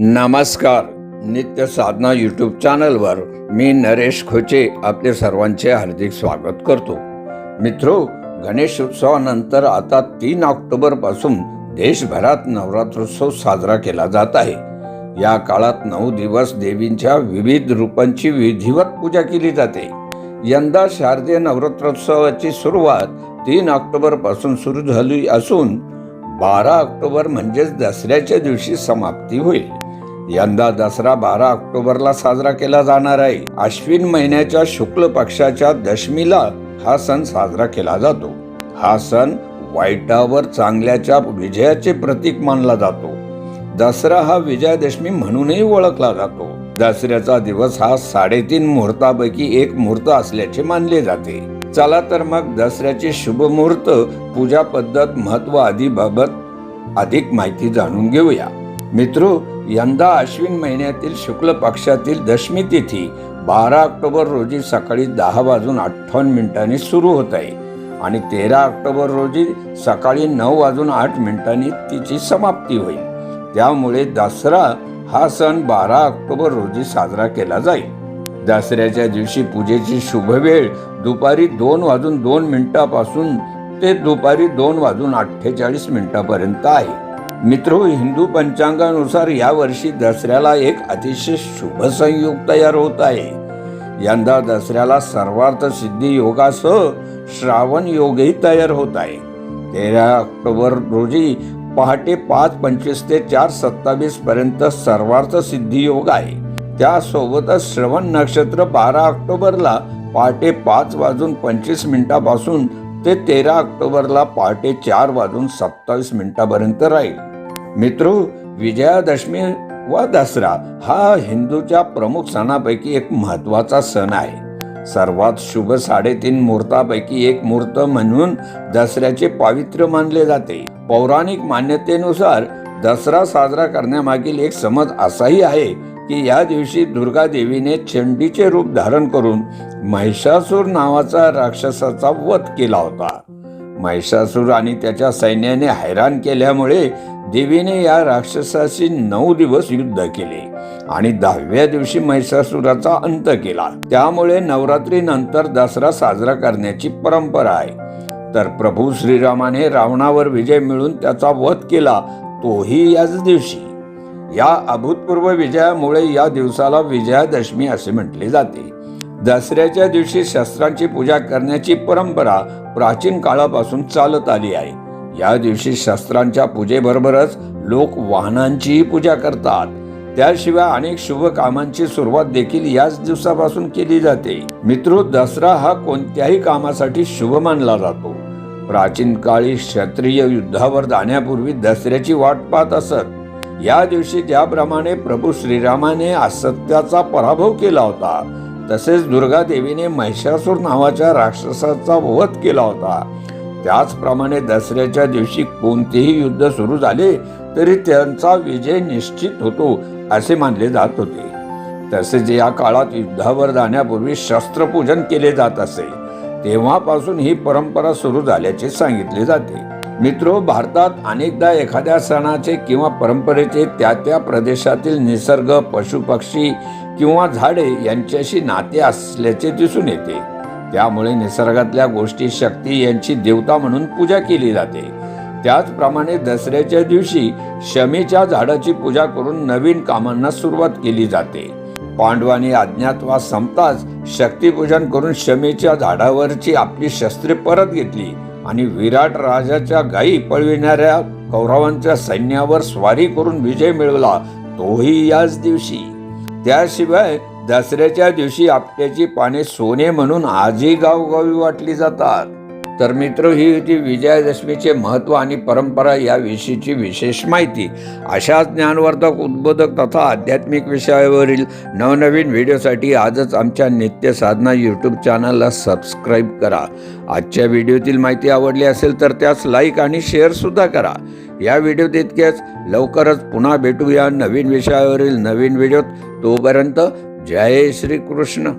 नमस्कार. नित्य साधना यूट्यूब चॅनलवर मी नरेश खोचे आपले सर्वांचे हार्दिक स्वागत करतो. मित्रो गणेश उत्सवानंतर आता तीन ऑक्टोबरपासून देशभरात नवरात्रोत्सव साजरा केला जात आहे. या काळात नऊ दिवस देवींच्या विविध रूपांची विधिवत पूजा केली जाते. यंदा शारदीय नवरात्रोत्सवाची सुरुवात तीन ऑक्टोबरपासून सुरू झाली असून बारा ऑक्टोबर म्हणजेच दसऱ्याच्या दिवशी समाप्ती होईल. यंदा दसरा बारा ऑक्टोबरला साजरा केला जाणार आहे. अश्विन महिन्याच्या शुक्ल पक्षाच्या दशमीला हा सण साजरा केला जातो. हा सण वाईटावर चांगल्याच्या विजयाचे प्रतीक मानला जातो. दसरा हा विजयादशमी म्हणूनही ओळखला जातो. दसऱ्याचा दिवस हा साडेतीन मुहूर्तापैकी एक मुहूर्त असल्याचे मानले जाते. चला तर मग दसऱ्याचे शुभ मुहूर्त पूजा पद्धत महत्त्व आदी बाबत अधिक माहिती जाणून घेऊया. मित्रो यंदा अश्विन महिन्यातील शुक्ल पक्षातील दशमी तिथी बारा ऑक्टोबर रोजी सकाळी दहा वाजून अठ्ठावन्न मिनिटांनी सुरू होत आहे. आणि तेरा ऑक्टोबर रोजी सकाळी नऊ वाजून आठ मिनिटांनी तिची समाप्ती होईल. त्यामुळे दसरा हा सण बारा ऑक्टोबर रोजी साजरा केला जाईल. दसऱ्याच्या दिवशी पूजेची शुभ वेळ दुपारी दोन वाजून दोन मिनिटापासून ते दुपारी दोन वाजून अठ्ठेचाळीस मिनिटापर्यंत आहे. मित्रो हिंदू पंचांगानुसार यावर्षी दसऱ्याला एक अतिशय शुभ संयोग तयार होत आहे. यंदा दसऱ्याला सर्वार्थ सिद्धी योगासह श्रावण योगही तयार होत आहे. तेरा ऑक्टोबर रोजी पहाटे पाच पंचवीस ते चार सत्तावीस पर्यंत सर्वार्थ सिद्धी योग आहे. त्यासोबतच श्रवण नक्षत्र बारा ऑक्टोबरला पहाटे पाच वाजून पंचवीस मिनिटापासून ते तेरा ऑक्टोबरला पहाटे चार वाजून सत्तावीस मिनिटापर्यंत राहील. मित्र विजयादशमी व दसरा हा हिंदूच्या प्रमुख सणापैकी एक महत्त्वाचा सण आहे. सर्वात शुभ साडेतीन मुहूर्तापैकी एक मुहूर्त म्हणून दसऱ्याचे पावित्र्य मानले जाते. पौराणिक मान्यतेनुसार दसरा साजरा करण्यामागील एक समज असाही आहे की या दिवशी दुर्गा देवीने चंडीचे रूप धारण करून महिषासूर नावाचा राक्षसाचा वध केला होता. महिषासूर आणि त्याच्या सैन्याने हैराण केल्यामुळे देवीने या राक्षसाशी नऊ दिवस युद्ध केले आणि दहाव्या दिवशी महिषासुराचा अंत केला. त्यामुळे नवरात्री नंतर दसरा साजरा करण्याची परंपरा आहे. तर प्रभू श्रीरामाने रावणावर विजय मिळून त्याचा वध केला तोही याच दिवशी. या अभूतपूर्व विजयामुळे या दिवसाला विजयादशमी असे म्हटले जाते. दसऱ्याच्या दिवशी शस्त्रांची पूजा करण्याची परंपरा प्राचीन काळापासून चालत आली आहे. या दिवशी शस्त्रांच्या पूजेबरोबरच लोक वाहनांचीही पूजा करतात. त्याशिवाय अनेक शुभ कामांची सुरुवात देखील याच दिवसापासून केली जाते. मित्र दसरा हा कोणत्याही कामासाठी शुभ मानला जातो. प्राचीन काळी क्षत्रिय युद्धावर जाण्यापूर्वी दसऱ्याची वाट पाहत असत. या दिवशी ज्याप्रमाणे प्रभू श्रीरामाने असत्याचा पराभव केला होता तसेच दुर्गा देवीने महिषासूर नावाच्या राक्षसाचा वध केला होता. त्याचप्रमाणे दसऱ्याच्या दिवशी कोणतेही युद्ध सुरू झाले तरी त्यांचा विजय निश्चित होतो असे मानले जात होते. तसेच या काळात युद्धावर जाण्यापूर्वी शस्त्रपूजन केले जात असे. तेव्हापासून ही परंपरा सुरू झाल्याचे सांगितले जाते. मित्रो भारतात अनेकदा एखाद्या सणाचे किंवा परंपरेचे त्या त्या प्रदेशातील निसर्ग पशुपक्षी किंवा झाडे यांच्याशी नाते असल्याचे दिसून येते. त्यामुळे निसर्गातल्या गोष्टी शक्ती यांची देवता म्हणून पूजा केली जाते. त्याचप्रमाणे दसऱ्याच्या दिवशी शमीच्या झाडाची पूजा करून नवीन कामांना सुरुवात केली जाते. पांडवांनी अज्ञातवास संपताच शक्तीपूजन करून शमीच्या झाडावरची आपली शस्त्रे परत घेतली आणि विराट राजाच्या गायी पळविणाऱ्या कौरवांच्या सैन्यावर स्वारी करून विजय मिळवला तोही याच दिवशी. त्याशिवाय दसऱ्याच्या दिवशी आपट्याची पाने सोने म्हणून आजही गावोगावी वाटली जातात. तर मित्र ही होती विजयादशमीचे महत्त्व आणि परंपरा याविषयीची विशेष माहिती. अशा ज्ञानवर्धक उद्बोधक तथा आध्यात्मिक विषयावरील नवनवीन व्हिडिओसाठी आजच आमच्या नित्य साधना यूट्यूब चॅनलला सबस्क्राईब करा. आजच्या व्हिडिओतील माहिती आवडली असेल तर त्यास लाईक आणि शेअरसुद्धा करा. या व्हिडिओत इतकेच. लवकरच पुन्हा भेटूया नवीन विषयावरील नवीन व्हिडिओत. तोपर्यंत जय श्री कृष्ण